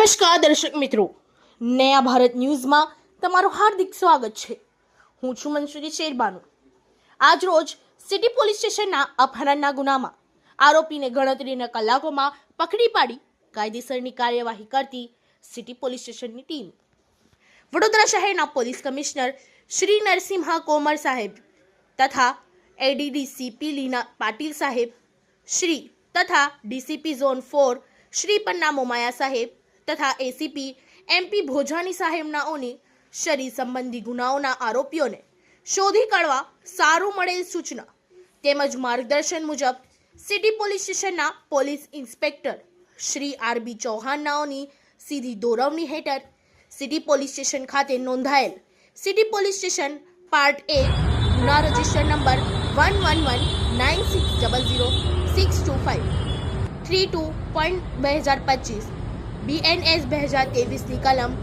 નમસ્કાર, દર્શક મિત્રો. નયા ભારત ન્યૂઝમાં તમારું હાર્દિક સ્વાગત છે. હું છું મનસુરી શેરબાનુ. આજ રોજ સિટી પોલીસ સ્ટેશનના અપહરણના ગુનામાં આરોપીને ગણતરીના કલાકોમાં પકડી પાડી કાયદેસરની કાર્યવાહી કરતી સિટી પોલીસ સ્ટેશનની ટીમ. વડોદરા શહેરના પોલીસ કમિશનર શ્રી નરસિંહા કોમર સાહેબ તથા એડીડીસીપી લીના પાટીલ સાહેબ, શ્રી તથા DCP zone four Shri Panna Momaya સાહેબ તથા એસીપી એમપી ભોજાની સાહેબનાઓની શરીર સંબંધી ગુનાઓના આરોપીઓને શોધી કાઢવા સારું મળેલ સૂચના તેમજ માર્ગદર્શન મુજબ સિટી પોલીસ સ્ટેશનના પોલીસ ઇન્સ્પેક્ટર શ્રી આરબી ચૌહાણનાઓની સીધી દોરવણી હેઠળ સિટી પોલીસ સ્ટેશન ખાતે નોંધાયેલ city police station part A ગુના register number one one one nine six double zero six two five three two point બે હજાર પચીસ બીએનએસ બે હજાર ત્રેવીસની કલમ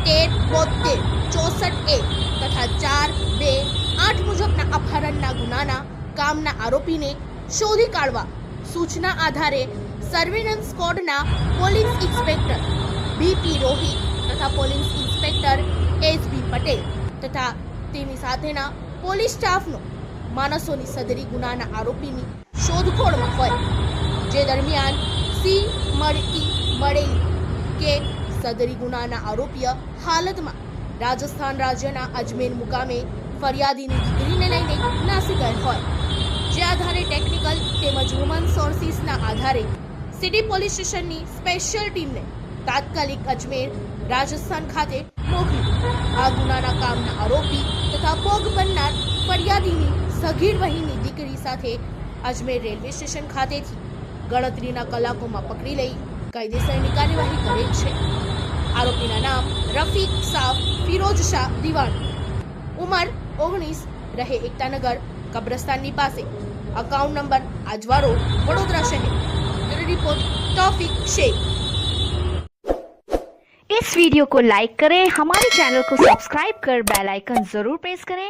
તેર બોતેર ચોસઠ એક તથા ચાર બે આઠ મુજબના અપહરણના ગુનાના કામના આરોપીને શોધી કાઢવા સૂચના આધારે સર્વેલન્સ સ્કોડના પોલીસ ઇન્સ્પેક્ટર બીપી રોહિત તથા પોલીસ ઇન્સ્પેક્ટર એસબી પટેલ તથા તેની સાથેના પોલીસ સ્ટાફનો માણસોની સદરી ગુનાના આરોપીની શોધખોળમાં હોય જે દરમિયાન સી મળતી મળેલી કે સદરી ગુનાના આરોપીય હાલતમાં રાજસ્થાન રાજ્યના અજમેર મુકામે ફરિયાદીની દીકરીને લઈને નાસી ગયેલ હોય. જે આધારે ટેકનિકલ તેમજ હ્યુમન સોર્સિસના આધારે સિટી પોલીસ સ્ટેશનની સ્પેશિયલ ટીમને તાત્કાલિક અજમેર રાજસ્થાન ખાતે મોકલી આ ગુનાના કામના આરોપી તથા ભોગ બનનાર ફરિયાદીની સગીર વહીની દીકરી સાથે અજમેર રેલવે સ્ટેશન ખાતેથી ગણતરીના કલાકોમાં પકડી લઈ કાયદેસરની કાર્યવાહી કરેલ છે. આરોપીના નામ રફીક સાફ ફિરોજ શાહ દિવાન. ઉંમર ઓગણીસ, રહે એકતાનગર, કબ્રસ્તાનની પાસે. અકાઉન્ટ નંબર આજવારો વડોદરા શહેર. રિપોર્ટ તોફિક શેખ. इस वीडियो को लाइक करें, हमारे चैनल को सब्सक्राइब कर बेल आइकन जरूर प्रेस करें।